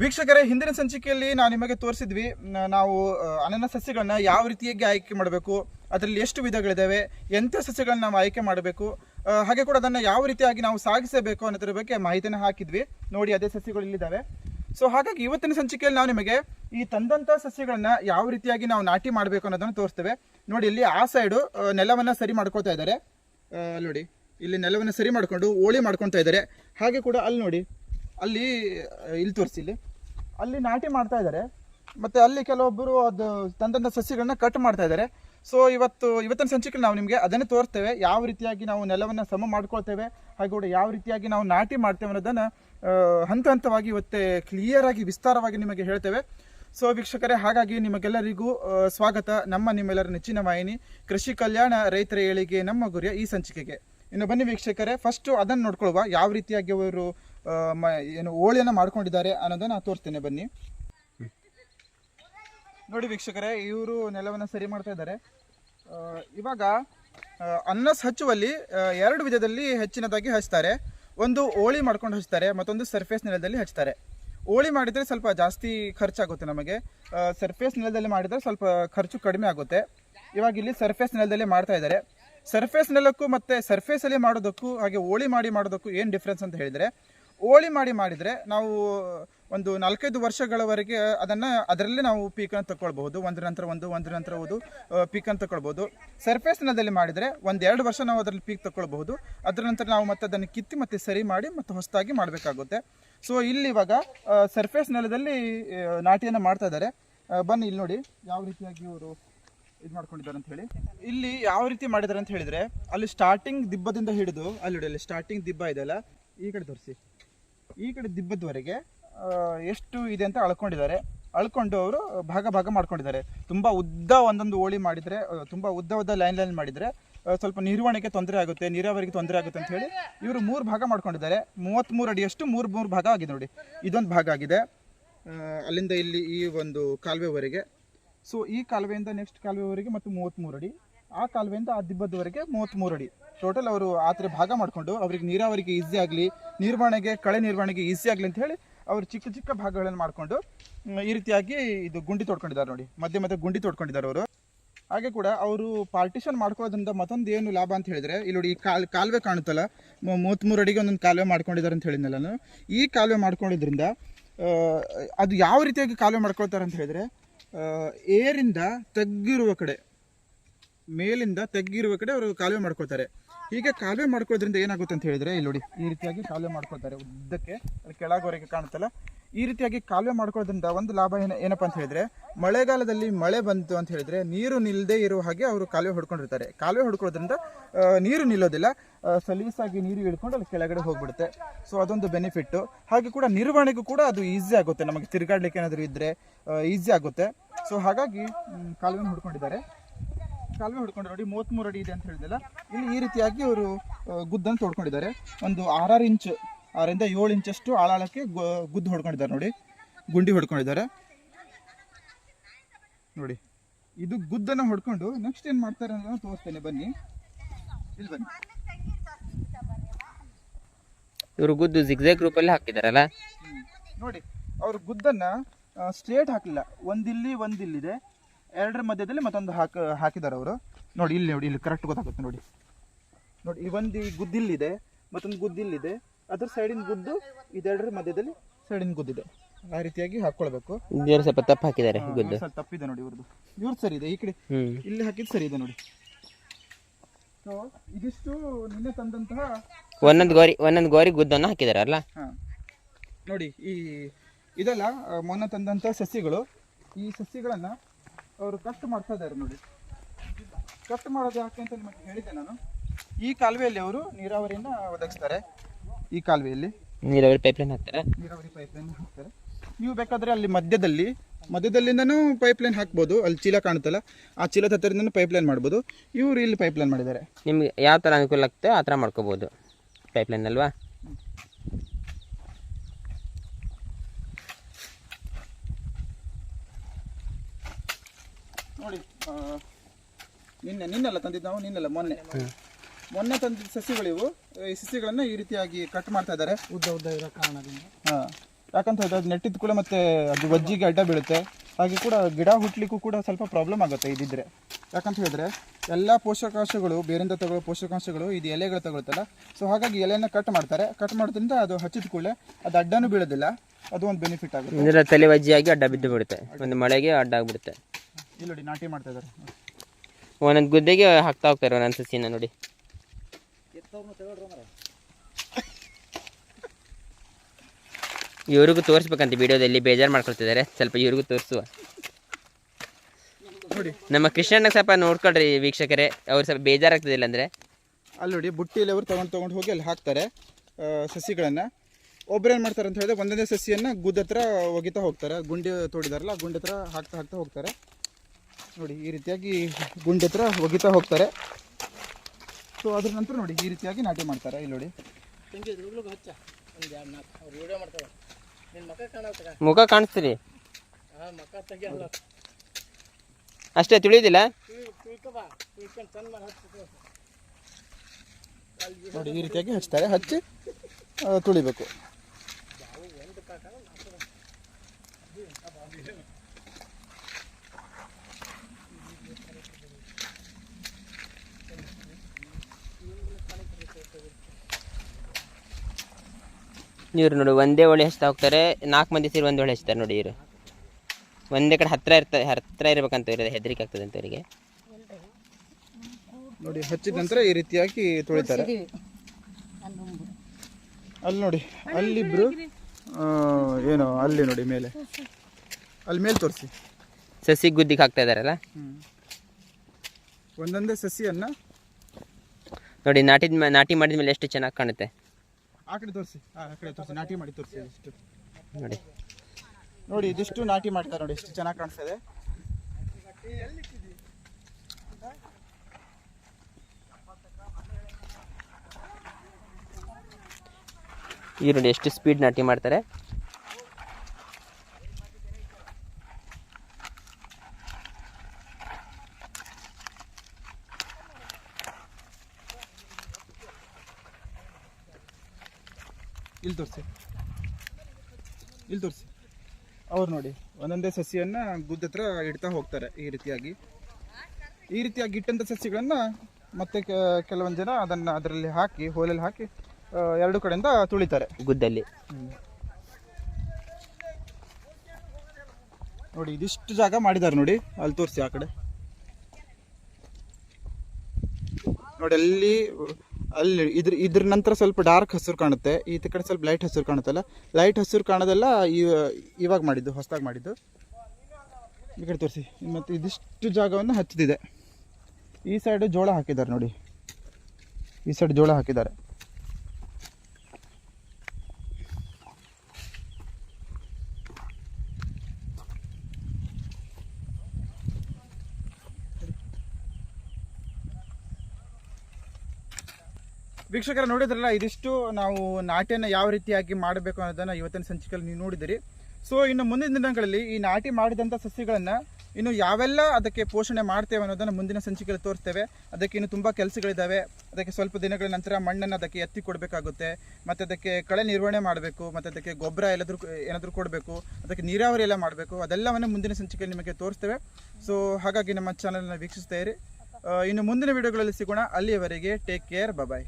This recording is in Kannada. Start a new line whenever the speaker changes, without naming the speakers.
ವೀಕ್ಷಕರೇ, ಹಿಂದಿನ ಸಂಚಿಕೆಯಲ್ಲಿ ನಾವು ನಿಮಗೆ ತೋರಿಸಿದ್ವಿ ನಾವು ಅನನ ಸಸ್ಯಗಳನ್ನ ಯಾವ ರೀತಿಯಾಗಿ ಆಯ್ಕೆ ಮಾಡಬೇಕು, ಅದರಲ್ಲಿ ಎಷ್ಟು ವಿಧಗಳಿದ್ದಾವೆ ಎಂಥ ಸಸ್ಯಗಳನ್ನ ನಾವು ಆಯ್ಕೆ ಮಾಡಬೇಕು ಹಾಗೆ ಕೂಡ ಅದನ್ನು ಯಾವ ರೀತಿಯಾಗಿ ನಾವು ಸಾಗಿಸಬೇಕು ಅನ್ನೋದ್ರ ಬಗ್ಗೆ ಮಾಹಿತಿನ ಹಾಕಿದ್ವಿ. ನೋಡಿ, ಅದೇ ಸಸ್ಯಗಳು ಇಲ್ಲಿದ್ದಾವೆ ಸೊ, ಹಾಗಾಗಿ ಇವತ್ತಿನ ಸಂಚಿಕೆಯಲ್ಲಿ ನಾವು ನಿಮಗೆ ಈ ತಂದಂಥ ಸಸ್ಯಗಳನ್ನ ಯಾವ ರೀತಿಯಾಗಿ ನಾವು ನಾಟಿ ಮಾಡಬೇಕು ಅನ್ನೋದನ್ನು ತೋರಿಸ್ತೇವೆ. ನೋಡಿ, ಇಲ್ಲಿ ಆ ಸೈಡು ನೆಲವನ್ನು ಸರಿ ಮಾಡ್ಕೊಳ್ತಾ ಇದ್ದಾರೆ. ನೋಡಿ, ಇಲ್ಲಿ ನೆಲವನ್ನು ಸರಿ ಮಾಡಿಕೊಂಡು, ಓಳಿ ಮಾಡ್ಕೊಳ್ತಾ ಇದ್ದಾರೆ. ಹಾಗೆ ಕೂಡ ಅಲ್ಲಿ ನೋಡಿ, ಅಲ್ಲಿ ಇಲ್ಲಿ ತೋರಿಸಿ ಇಲ್ಲಿ. ಅಲ್ಲಿ ನಾಟಿ ಮಾಡ್ತಾ ಇದ್ದಾರೆ. ಮತ್ತೆ ಅಲ್ಲಿ ಕೆಲವೊಬ್ಬರು ಅದು ತಂದಂಥ ಸಸ್ಯಗಳನ್ನ ಕಟ್ ಮಾಡ್ತಾ ಇದ್ದಾರೆ. ಸೊ ಇವತ್ತು, ಇವತ್ತಿನ ಸಂಚಿಕೆ ನಾವು ನಿಮಗೆ ಅದನ್ನೇ ತೋರಿಸ್ತೇವೆ. ಯಾವ ರೀತಿಯಾಗಿ ನಾವು ನೆಲವನ್ನು ಸಮ ಮಾಡ್ಕೊಳ್ತೇವೆ, ಹಾಗೆ ಕೂಡ ಯಾವ ರೀತಿಯಾಗಿ ನಾವು ನಾಟಿ ಮಾಡ್ತೇವೆ ಅನ್ನೋದನ್ನು ಹಂತ ಹಂತವಾಗಿ ಇವತ್ತೇ ಕ್ಲಿಯರ್ ಆಗಿ, ವಿಸ್ತಾರವಾಗಿ ನಿಮಗೆ ಹೇಳ್ತೇವೆ. ಸೊ ವೀಕ್ಷಕರೇ, ಹಾಗಾಗಿ ನಿಮಗೆಲ್ಲರಿಗೂ ಸ್ವಾಗತ. ನಮ್ಮ ನಿಮ್ಮೆಲ್ಲರ ನೆಚ್ಚಿನ ವಾಹಿನಿ, ಕೃಷಿ ಕಲ್ಯಾಣ ರೈತರ ಏಳಿಗೆ ನಮ್ಮ ಗುರಿಯ ಈ ಸಂಚಿಕೆಗೆ. ಇನ್ನು ಬನ್ನಿ ವೀಕ್ಷಕರೇ ಫಸ್ಟು ಅದನ್ನು ನೋಡ್ಕೊಳ್ಳುವ. ಯಾವ ರೀತಿಯಾಗಿ ಅವರು ಏನು ಹೋಳಿಯನ್ನು ಮಾಡ್ಕೊಂಡಿದ್ದಾರೆ ಅನ್ನೋದನ್ನ ನಾನು ತೋರಿಸ್ತೇನೆ, ಬನ್ನಿ. ನೋಡಿ ವೀಕ್ಷಕರೇ, ಇವರು ನೆಲವನ್ನು ಸರಿ ಮಾಡ್ತಾ ಇದ್ದಾರೆ. ಇವಾಗ ಅನ್ನ ಹಚ್ಚುವಲ್ಲಿ ಎರಡು ವಿಧದಲ್ಲಿ ಹೆಚ್ಚಿನದಾಗಿ ಹಚ್ತಾರೆ. ಒಂದು ಓಳಿ ಮಾಡ್ಕೊಂಡು ಹಚ್ತಾರೆ, ಮತ್ತೊಂದು ಸರ್ಫೇಸ್ ನೆಲದಲ್ಲಿ ಹಚ್ತಾರೆ. ಓಳಿ ಮಾಡಿದರೆ ಸ್ವಲ್ಪ ಜಾಸ್ತಿ ಖರ್ಚಾಗುತ್ತೆ ನಮಗೆ. ಸರ್ಫೇಸ್ ನೆಲದಲ್ಲಿ ಮಾಡಿದರೆ ಸ್ವಲ್ಪ ಖರ್ಚು ಕಡಿಮೆ ಆಗುತ್ತೆ. ಇವಾಗ ಇಲ್ಲಿ ಸರ್ಫೇಸ್ ನೆಲದಲ್ಲಿ ಮಾಡ್ತಾ ಇದ್ದಾರೆ. ಸರ್ಫೇಸ್ ನೆಲಕ್ಕೂ ಮತ್ತು ಸರ್ಫೇಸಲ್ಲಿ ಮಾಡೋದಕ್ಕೂ, ಹಾಗೆ ಓಳಿ ಮಾಡಿ ಮಾಡೋದಕ್ಕೂ ಏನು ಡಿಫ್ರೆನ್ಸ್ ಅಂತ ಹೇಳಿದರೆ ಓಳಿ ಮಾಡಿ ಮಾಡಿದರೆ ನಾವು ಒಂದು ನಾಲ್ಕೈದು ವರ್ಷಗಳವರೆಗೆ ಅದನ್ನು ಅದರಲ್ಲೇ ನಾವು ಪೀಕನ್ನು ತಗೊಳ್ಬಹುದು ಒಂದ್ರ ನಂತರ ಒಂದು, ಒಂದ್ರ ನಂತರ ಒಂದು ಪೀಕನ್ನು ತಗೊಳ್ಬೋದು ಸರ್ಫೇಸ್ ನೆಲದಲ್ಲಿ ಮಾಡಿದರೆ ಒಂದು ಎರಡು ವರ್ಷ ನಾವು ಅದರಲ್ಲಿ ಪೀಕ್ ತಗೊಳ್ಬಹುದು ಅದರ ನಂತರ ನಾವು ಮತ್ತೆ ಅದನ್ನು ಕಿತ್ತಿ ಮತ್ತೆ ಸರಿ ಮಾಡಿ ಮತ್ತೆ ಹೊಸದಾಗಿ ಮಾಡಬೇಕಾಗುತ್ತೆ. ಸೊ ಇಲ್ಲಿ ಇವಾಗ ಸರ್ಫೇಸ್ ನೆಲದಲ್ಲಿ ನಾಟಿಯನ್ನು ಮಾಡ್ತಾ ಇದ್ದಾರೆ. ಬನ್ನಿ ಇಲ್ಲಿ ನೋಡಿ ಯಾವ ರೀತಿಯಾಗಿ ಇವರು ಇದು ಮಾಡ್ಕೊಂಡಿದ್ದಾರೆ ಅಂತ ಹೇಳಿ. ಇಲ್ಲಿ ಯಾವ ರೀತಿ ಮಾಡಿದ್ದಾರೆ ಅಂತ ಹೇಳಿದರೆ, ಅಲ್ಲಿ ಸ್ಟಾರ್ಟಿಂಗ್ ದಿಬ್ಬದಿಂದ ಹಿಡಿದು, ಅಲ್ಲಿ ಅಲ್ಲಿ ಸ್ಟಾರ್ಟಿಂಗ್ ದಿಬ್ಬ ಇದೆಯಲ್ಲ, ಈ ಕಡೆ ತೋರಿಸಿ. ಈ ಕಡೆ ದಿಬ್ಬದವರೆಗೆ ಎಷ್ಟು ಇದೆ ಅಂತ ಅಳ್ಕೊಂಡಿದ್ದಾರೆ. ಅಳ್ಕೊಂಡು ಅವರು ಭಾಗ ಭಾಗ ಮಾಡ್ಕೊಂಡಿದ್ದಾರೆ. ತುಂಬ ಉದ್ದ ಒಂದೊಂದು ಓಳಿ ಮಾಡಿದರೆ ತುಂಬ ಉದ್ದ ಉದ್ದ ಲೈನ್ ಲೈನ್ ಮಾಡಿದರೆ ಸ್ವಲ್ಪ ನಿರ್ವಹಣೆಗೆ ತೊಂದರೆ ಆಗುತ್ತೆ, ನೀರಾವರಿಗೆ ತೊಂದರೆ ಆಗುತ್ತೆ ಅಂತ ಹೇಳಿ ಇವರು ಮೂರು ಭಾಗ ಮಾಡ್ಕೊಂಡಿದ್ದಾರೆ. ಮೂವತ್ತ್ಮೂರು ಅಡಿಯಷ್ಟು ಮೂರು ಮೂರು ಭಾಗ ಆಗಿದೆ ನೋಡಿ. ಇದೊಂದು ಭಾಗ ಆಗಿದೆ. ಅಲ್ಲಿಂದ ಇಲ್ಲಿ ಈ ಒಂದು ಕಾಲುವೆವರೆಗೆ. ಸೊ ಈ ಕಾಲುವೆಯಿಂದ ನೆಕ್ಸ್ಟ್ ಕಾಲುವೆವರೆಗೆ ಮತ್ತು ಮೂವತ್ತ್ಮೂರು ಅಡಿ. ಆ ಕಾಲುವೆಯಿಂದ ಆ ದಿಬ್ಬದವರೆಗೆ ಮೂವತ್ತ್ಮೂರು ಅಡಿ. ಟೋಟಲ್ ಅವರು ಆ ಥರ ಭಾಗ ಮಾಡಿಕೊಂಡು ಅವ್ರಿಗೆ ನೀರಾವರಿಗೆ ಈಸಿ ಆಗಲಿ, ನಿರ್ವಹಣೆಗೆ, ಕಳೆ ನಿರ್ವಹಣೆಗೆ ಈಸಿ ಆಗಲಿ ಅಂತ ಹೇಳಿ ಅವರು ಚಿಕ್ಕ ಚಿಕ್ಕ ಭಾಗಗಳನ್ನು ಮಾಡಿಕೊಂಡು ಈ ರೀತಿಯಾಗಿ ಇದು ಗುಂಡಿ ತೊಡ್ಕೊಂಡಿದ್ದಾರೆ ನೋಡಿ. ಮಧ್ಯೆ ಮಧ್ಯೆ ಗುಂಡಿ ತೊಡ್ಕೊಂಡಿದ್ದಾರೆ ಅವರು. ಹಾಗೆ ಕೂಡ ಅವರು ಪಾರ್ಟಿಷನ್ ಮಾಡ್ಕೊಳ್ಳೋದ್ರಿಂದ ಮತ್ತೊಂದು ಏನು ಲಾಭ ಅಂತ ಹೇಳಿದ್ರೆ, ಇಲ್ಲಿ ನೋಡಿ ಈ ಕಾಲ್, ಕಾಲುವೆ ಕಾಣುತ್ತಲ್ಲ ಮೂವತ್ತ್ಮೂರು ಅಡಿಗೆ ಒಂದೊಂದು ಕಾಲುವೆ ಮಾಡ್ಕೊಂಡಿದ್ದಾರೆ ಅಂತ ಹೇಳಿದ್ನಲ್ಲ ನಾನು. ಈ ಕಾಲುವೆ ಮಾಡ್ಕೊಂಡಿದ್ರಿಂದ ಅದು ಯಾವ ರೀತಿಯಾಗಿ ಕಾಲುವೆ ಮಾಡ್ಕೊಳ್ತಾರೆ ಅಂತ ಹೇಳಿದ್ರೆ ಏರಿಂದ ತಗ್ಗಿರುವ ಕಡೆ, ಮೇಲಿಂದ ತಗ್ಗಿರುವ ಕಡೆ ಅವರು ಕಾಲುವೆ ಮಾಡ್ಕೊಳ್ತಾರೆ. ಹೀಗೆ ಕಾಲುವೆ ಮಾಡ್ಕೊಳ್ಳೋದ್ರಿಂದ ಏನಾಗುತ್ತೆ ಅಂತ ಹೇಳಿದ್ರೆ, ಇಲ್ಲಿ ನೋಡಿ, ಈ ರೀತಿಯಾಗಿ ಕಾಲುವೆ ಮಾಡ್ಕೊಳ್ತಾರೆ ಉದ್ದಕ್ಕೆ ಕೆಳಗೋರೆಗೆ ಕಾಣುತ್ತಲ್ಲ, ಈ ರೀತಿಯಾಗಿ ಕಾಲುವೆ ಮಾಡ್ಕೊಳ್ಳೋದ್ರಿಂದ ಒಂದು ಲಾಭ ಏನ, ಏನಪ್ಪ ಅಂತ ಹೇಳಿದ್ರೆ, ಮಳೆಗಾಲದಲ್ಲಿ ಮಳೆ ಬಂತು ಅಂತ ಹೇಳಿದ್ರೆ ನೀರು ನಿಲ್ಲದೆ ಇರೋ ಹಾಗೆ ಅವರು ಕಾಲುವೆ ಹೊಡ್ಕೊಂಡಿರ್ತಾರೆ. ಕಾಲುವೆ ಹೊಡ್ಕೊಳ್ಳೋದ್ರಿಂದ ನೀರು ನಿಲ್ಲೋದಿಲ್ಲ ಸಲೀಸಾಗಿ ನೀರು ಇಳ್ಕೊಂಡು ಅಲ್ಲಿ ಕೆಳಗಡೆ ಹೋಗ್ಬಿಡುತ್ತೆ. ಸೊ ಅದೊಂದು ಬೆನಿಫಿಟ್ಟು ಹಾಗೆ ಕೂಡ ನಿರ್ವಹಣೆಗೂ ಕೂಡ ಅದು ಈಸಿ ಆಗುತ್ತೆ. ನಮಗೆ ತಿರುಗಾಡ್ಲಿಕ್ಕೆ ಏನಾದರೂ ಇದ್ದರೆ ಈಸಿ ಆಗುತ್ತೆ. ಸೊ ಹಾಗಾಗಿ ಕಾಲುವೆ ಹುಡ್ಕೊಂಡಿದ್ದಾರೆ. ಕಾಲುವೆ ಹೊಡ್ಕೊಂಡು ನೋಡಿ ಮೂವತ್ತ್ಮೂರು ಅಡಿ ಇದೆ ಅಂತ ಹೇಳಿದಲ್ಲ ಇಲ್ಲಿ ಈ ರೀತಿಯಾಗಿ ಅವರು ಗುದ್ದನ್ನು ತೊಡ್ಕೊಂಡಿದ್ದಾರೆ. ಒಂದು ಆರಾರು ಇಂಚ್ ಆರರಿಂದ ಏಳು ಇಂಚಷ್ಟು ಆಳಾಳಕ್ಕೆ ಗುದ್ದು ಹೊಡ್ಕೊಂಡಿದ್ದಾರೆ ನೋಡಿ ಗುಂಡಿ ಹೊಡ್ಕೊಂಡಿದ್ದಾರೆ. ನೋಡಿ ಇದು ಗುದ್ದನ್ನು ಹೊಡ್ಕೊಂಡು ನೆಕ್ಸ್ಟ್ ಏನು ಮಾಡ್ತಾರೆ ಅಂತ ತೋರಿಸ್ತೇನೆ ಬನ್ನಿ. ಇಲ್ಲಿ ಬನ್ನಿ.
ಇವರು ಗುದ್ದು ಜಿಗ್ಜಾಗ್ ರೂಪಲ್ಲಿ ಹಾಕಿದಾರಲ್ಲ?
ನೋಡಿ ಅವರು ಗುದ್ದನ್ನ ಸ್ಟ್ರೇಟ್ ಹಾಕಲಿಲ್ಲ. ಒಂದಿಲ್ಲಿ ಒಂದಿಲ್ಲಿದೆ. ಎರಡರ ಮಧ್ಯದಲ್ಲಿ ಮತ್ತೊಂದು ಹಾಕ ಹಾಕಿದ್ದಾರೆ ಅವರು. ನೋಡಿ ಇಲ್ಲಿ ನೋಡಿ ಇಲ್ಲಿ ಕರೆಕ್ಟ್ ಗೊತ್ತಾಗುತ್ತೆ ನೋಡಿ. ನೋಡಿ ಈ ಒಂದು ಈ ಗುದ್ದಿಲ್ಲಿದೆ ಮತ್ತೊಂದು ಗುದ್ದಿಲ್ಲಿದೆ. ಅದ್ರ ಸೈಡಿನ ಗುದ್ದು ಇದೆರಡರ ಮಧ್ಯದಲ್ಲಿ ಸೈಡಿನ ಗುದ್ದಿದೆ. ಆ ರೀತಿಯಾಗಿ ಹಾಕೊಳ್ಬೇಕು
ಇವ್ರು ಸ್ವಲ್ಪ ತಪ್ಪು ಹಾಕಿದ್ದಾರೆ ಗುದ್ದು.
ಸ್ವಲ್ಪ ತಪ್ಪಿದೆ ನೋಡಿ ಇವ್ರದ್ದು ಇವ್ರದ್ದು ಸರಿ ಇದೆ ಈ ಕಡೆ ಇಲ್ಲಿ ಹಾಕಿದ್ ಸರಿ ಇದೆ ನೋಡಿ. ಸೊ ಇದಿಷ್ಟು ನಿನ್ನೆ ತಂದಂತಹ
ಒಂದೊಂದು ಗೋರಿ ಒಂದೊಂದು ಗೋರಿ ಗುದ್ದನ್ನು ಹಾಕಿದಾರಲ್ಲ
ಅಲ್ಲ? ನೋಡಿ ಈ ಇದೆಲ್ಲ ಮೊನ್ನೆ ತಂದಂತಹ ಸಸ್ಯಗಳು ಈ ಸಸ್ಯಗಳನ್ನು ಅವರು ಕಟ್ ಮಾಡ್ತಾ ಇದ್ದಾರೆ ನೋಡಿ? ಕಟ್ ಮಾಡೋದು ಯಾಕೆ ಅಂತ ನಿಮಗೆ ಹೇಳಿದೆ ನಾನು. ಈ ಕಾಲುವೆಯಲ್ಲಿ ಅವರು ನೀರಾವರಿಯನ್ನು ಒದಗಿಸ್ತಾರೆ. ಈ ಕಾಲುವೆಯಲ್ಲಿ
ನೀರಾವರಿ ಪೈಪ್ಲೈನ್ ಹಾಕ್ತಾರೆ.
ನೀರಾವರಿ ಪೈಪ್ಲೈನ್ ಹಾಕ್ತಾರೆ. ನೀವು ಬೇಕಾದರೆ ಅಲ್ಲಿ ಮಧ್ಯದಲ್ಲಿ ಮಧ್ಯದಲ್ಲಿಂದನೂ ಪೈಪ್ಲೈನ್ ಹಾಕ್ಬೋದು. ಅಲ್ಲಿ ಚೀಲ ಕಾಣುತ್ತಲ್ಲ ಆ ಚೀಲದ ಹತ್ತಿರದಿಂದನೂ ಪೈಪ್ಲೈನ್ ಮಾಡ್ಬೋದು. ಇವರು ಇಲ್ಲಿ ಪೈಪ್ಲೈನ್ ಮಾಡಿದ್ದಾರೆ.
ನಿಮ್ಗೆ ಯಾವ ಥರ ಅನುಕೂಲ ಆಗ್ತದೆ ಆ ಥರ ಮಾಡ್ಕೋಬೋದು. ಪೈಪ್ಲೈನ್ ಅಲ್ವಾ?
ನೋಡಿ ಆ, ನಿನ್ನೆ ನಿನ್ನೆಲ್ಲ ತಂದಿದ್ದು ನಾವು ನಿನ್ನೆಲ್ಲ ಮೊನ್ನೆ. ಮೊನ್ನೆ ತಂದಿದ್ದ ಸಸಿಗಳಿವು ಈ ಸಸಿಗಳನ್ನು ಈ ರೀತಿಯಾಗಿ ಕಟ್ ಮಾಡ್ತಾ ಇದ್ದಾರೆ.
ಉದ್ದ ಉದ್ದ ಇರೋ ಕಾರಣದಿಂದ.
ಹಾಂ. ಯಾಕಂತ ಹೇಳಿದ್ರೆ ಅದು ನೆಟ್ಟಿದ ಕೂಡ ಮತ್ತೆ ಅದು ವಜ್ಜಿಗೆ ಅಡ್ಡ ಬೀಳುತ್ತೆ. ಹಾಗೆ ಕೂಡ ಗಿಡ ಹುಟ್ಟಲಿಕ್ಕೂ ಕೂಡ ಸ್ವಲ್ಪ ಪ್ರಾಬ್ಲಮ್ ಆಗುತ್ತೆ ಇದಿದ್ರೆ. ಯಾಕಂತ ಹೇಳಿದ್ರೆ ಎಲ್ಲ ಪೋಷಕಾಂಶಗಳು ಬೇರಿಂದ ತಗೊಳ್ಳೋ ಪೋಷಕಾಂಶಗಳು ಇದು ಎಲೆಗಳು ತಗೊಳ್ತಲ್ಲ. ಸೊ ಹಾಗಾಗಿ ಎಲೆನ ಕಟ್ ಮಾಡ್ತಾರೆ. ಕಟ್ ಮಾಡೋದ್ರಿಂದ ಅದು ಹಚ್ಚಿದ ಕೂಡಲೇ ಅದು ಅಡ್ಡನೂ ಬೀಳೋದಿಲ್ಲ. ಅದು ಒಂದು ಬೆನಿಫಿಟ್ ಆಗುತ್ತೆ.
ತಲೆ ವಜ್ಜಿಯಾಗಿ ಅಡ್ಡ ಬಿದ್ದು ಬಿಡುತ್ತೆ. ಒಂದು ಮಳೆಗೆ ಅಡ್ಡ ಆಗಿಬಿಡುತ್ತೆ.
ಇಲ್ಲಿ ನೋಡಿ ನಾಟಿ ಮಾಡ್ತಾ ಇದ್ದಾರೆ.
ಒಂದೊಂದು ಗುದ್ದೆಗೆ ಹಾಕ್ತಾ ಹೋಗ್ತಾರೆ ಒಂದೊಂದು ಸಸಿನ ನೋಡಿ. ಇವ್ರಿಗೂ ತೋರಿಸ್ಬೇಕಂತ ವಿಡಿಯೋದಲ್ಲಿ ಬೇಜಾರು ಮಾಡ್ಕೊಳ್ತಿದ್ದಾರೆ ಸ್ವಲ್ಪ ಇವ್ರಿಗೂ ತೋರಿಸುವ.
ನೋಡಿ.
ನಮ್ಮ ಕೃಷ್ಣಣ್ಣ ಸ್ವಲ್ಪ ನೋಡ್ಕೊಳ್ರಿ ವೀಕ್ಷಕರೇ ಅವ್ರು ಸ್ವಲ್ಪ ಬೇಜಾರಾಗ್ತದಿಲ್ಲ ಅಂದರೆ.
ಅಲ್ಲಿ ನೋಡಿ ಬುಟ್ಟಿಯಲ್ಲಿ ಅವರು ತೊಗೊಂಡು ತೊಗೊಂಡು ಹೋಗಿ ಅಲ್ಲಿ ಹಾಕ್ತಾರೆ ಸಸಿಗಳನ್ನ. ಏನು ಮಾಡ್ತಾರೆ ಅಂತ ಹೇಳಿದ್ರೆ ಒಂದೊಂದೇ ಸಸಿಯನ್ನು ಗುದ್ದ ಹತ್ರ ಒಗಿತಾ ಹೋಗ್ತಾರೆ. ಗುಂಡಿ ತೋಡಿದಾರಲ್ಲ ಗುಂಡಿ ಹತ್ರ ಹಾಕ್ತಾ ಹಾಕ್ತಾ ಹೋಗ್ತಾರೆ. ನೋಡಿ ಈ ರೀತಿಯಾಗಿ ಗುಂಡಿ ಹತ್ರ ಒಗಿತಾ ಹೋಗ್ತಾರೆ. ಸೊ ಅದ್ರ ನಂತರ ನೋಡಿ ಈ ರೀತಿಯಾಗಿ ನಾಟಿ ಮಾಡ್ತಾರೆ ಇಲ್ಲಿ ನೋಡಿ.
ಮುಖ ಕಾಣಿಸ್ತೀರಿ ಅಷ್ಟೇ ತಿಳಿಯೋದಿಲ್ಲ
ನೋಡಿ ಈ ರೀತಿಯಾಗಿ ಹಚ್ತಾರೆ. ಹಚ್ಚಿ ತುಳಿಬೇಕು.
ಇವ್ರು ನೋಡಿ ಒಂದೇ ಒಳ್ಳೆ ಹಚ್ತಾ ಹೋಗ್ತಾರೆ ನಾಲ್ಕು ಮಂದಿ ಸೇರಿ ಒಂದೇ ಒಳ್ಳೆ ಹಚ್ತಾರೆ ನೋಡಿ ಇವರು. ಒಂದೇ ಕಡೆ ಹತ್ತಿರ ಇರ್ತಾರೆ ಹತ್ತಿರ ಇರ್ಬೇಕಂತ ಇರೋದು ಹೆದರಿಕೆ ಆಗ್ತದೆ ಅಂತ ಇವರಿಗೆ.
ನೋಡಿ ಹಚ್ಚಿದ ನಂತರ ಈ ರೀತಿಯಾಗಿ ತುಳಿತಾರೆ. ಅಲ್ಲಿ ನೋಡಿ ಅಲ್ಲಿಬ್ರು ಏನು ಅಲ್ಲಿ ನೋಡಿ ಮೇಲೆ. ಅಲ್ಲಿ ಮೇಲೆ ತೋರಿಸಿ.
ಸಸಿ ಗುದ್ದಿಗೆ ಹಾಕ್ತಾ ಇದಾರಲ್ಲ
ಒಂದೊಂದೇ ಸಸಿಯನ್ನ
ನೋಡಿ ನಾಟಿದ ನಾಟಿ ಮಾಡಿದ ಮೇಲೆ ಎಷ್ಟು ಚೆನ್ನಾಗಿ ಕಾಣುತ್ತೆ.
ಆ ಕಡೆ ತೋರಿಸಿ. ಆ ಕಡೆ ತೋರಿಸಿ. ನಾಟಿ ಮಾಡಿ ತೋರಿಸಿ ಇಷ್ಟು
ನೋಡಿ.
ನೋಡಿ ಇದಿಷ್ಟು ನಾಟಿ ಮಾಡ್ತಾರೆ ನೋಡಿ ಎಷ್ಟು ಚೆನ್ನಾಗಿ ಕಾಣಿಸ್ತಾ ಇದೆ.
ಇವ್ರು ನೋಡಿ ಎಷ್ಟು ಸ್ಪೀಡ್ ನಾಟಿ ಮಾಡ್ತಾರೆ.
ಇಲ್ಲಿ ತೋರಿಸಿ. ಇಲ್ಲಿ ತೋರಿಸಿ. ಅವ್ರು ನೋಡಿ ಒಂದೊಂದೇ ಸಸಿಯನ್ನು ಗುದ್ದ ಹತ್ರ ಇಡ್ತಾ ಹೋಗ್ತಾರೆ ಈ ರೀತಿಯಾಗಿ. ಈ ರೀತಿಯಾಗಿ ಇಟ್ಟಂಥ ಸಸಿಗಳನ್ನು ಮತ್ತೆ ಕೆಲವೊಂದು ಜನ ಅದನ್ನು ಅದರಲ್ಲಿ ಹಾಕಿ ಹೋಲಲ್ಲಿ ಹಾಕಿ ಎರಡು ಕಡೆಯಿಂದ ತುಳಿತಾರೆ.
ಗುದ್ದಲ್ಲಿ
ನೋಡಿ ಇದಿಷ್ಟು ಜಾಗ ಮಾಡಿದ್ದಾರೆ ನೋಡಿ ಅಲ್ಲಿ ತೋರಿಸಿ ಆ ಕಡೆ. ನೋಡಿ ಅಲ್ಲಿ ಅಲ್ಲಿ ಇದ್ರ ಇದ್ರ ನಂತರ ಸ್ವಲ್ಪ ಡಾರ್ಕ್ ಹಸಿರು ಕಾಣುತ್ತೆ, ಈ ಕಡೆ ಸ್ವಲ್ಪ ಲೈಟ್ ಹಸಿರು ಕಾಣುತ್ತಲ್ಲ ಲೈಟ್ ಹಸಿರು ಕಾಣೋದೆಲ್ಲ ಇವ- ಇವಾಗ ಮಾಡಿದ್ದು, ಹೊಸದಾಗಿ ಮಾಡಿದ್ದು. ಈ ಕಡೆ ತೋರಿಸಿ, ಮತ್ತು ಇದಿಷ್ಟು ಜಾಗವನ್ನು ಹಚ್ಚಿದೆ. ಈ ಸೈಡು ಜೋಳ ಹಾಕಿದ್ದಾರೆ ನೋಡಿ. ಈ ಸೈಡ್ ಜೋಳ ಹಾಕಿದ್ದಾರೆ. ವೀಕ್ಷಕರ ನೋಡಿದ್ರಲ್ಲ, ಇದಿಷ್ಟು ನಾವು ನಾಟಿಯನ್ನು ಯಾವ ರೀತಿಯಾಗಿ ಮಾಡಬೇಕು ಅನ್ನೋದನ್ನು ಇವತ್ತಿನ ಸಂಚಿಕೆಯಲ್ಲಿ ನೀವು ನೋಡಿದಿರಿ ಸೊ ಇನ್ನು ಮುಂದಿನ ದಿನಗಳಲ್ಲಿ ಈ ನಾಟಿ ಮಾಡಿದಂಥ ಸಸ್ಯಗಳನ್ನು ಇನ್ನು ಯಾವೆಲ್ಲ ಅದಕ್ಕೆ ಪೋಷಣೆ ಮಾಡ್ತೇವೆ ಅನ್ನೋದನ್ನು ಮುಂದಿನ ಸಂಚಿಕೆಯಲ್ಲಿ ತೋರಿಸ್ತೇವೆ. ಅದಕ್ಕೆ ಇನ್ನು ತುಂಬ ಕೆಲಸಗಳಿದ್ದಾವೆ ಅದಕ್ಕೆ ಸ್ವಲ್ಪ ದಿನಗಳ ನಂತರ ಮಣ್ಣನ್ನು ಅದಕ್ಕೆ ಎತ್ತಿ ಕೊಡಬೇಕಾಗುತ್ತೆ. ಮತ್ತು ಅದಕ್ಕೆ ಕಳೆ ನಿರ್ವಹಣೆ ಮಾಡಬೇಕು. ಮತ್ತು ಅದಕ್ಕೆ ಗೊಬ್ಬರ ಎಲ್ಲಾದರೂ ಏನಾದರೂ ಕೊಡಬೇಕು. ಅದಕ್ಕೆ ನೀರಾವರಿ ಎಲ್ಲ ಮಾಡಬೇಕು. ಅದೆಲ್ಲವನ್ನು ಮುಂದಿನ ಸಂಚಿಕೆಯಲ್ಲಿ ನಿಮಗೆ ತೋರಿಸ್ತೇವೆ. ಸೊ ಹಾಗಾಗಿ ನಮ್ಮ ಚಾನಲನ್ನು ವೀಕ್ಷಿಸ್ತಾ ಇರಿ. ಇನ್ನು ಮುಂದಿನ ವಿಡಿಯೋಗಳಲ್ಲಿ ಸಿಗೋಣ. ಅಲ್ಲಿಯವರೆಗೆ ಟೇಕ್ ಕೇರ್ ಬಾಯ್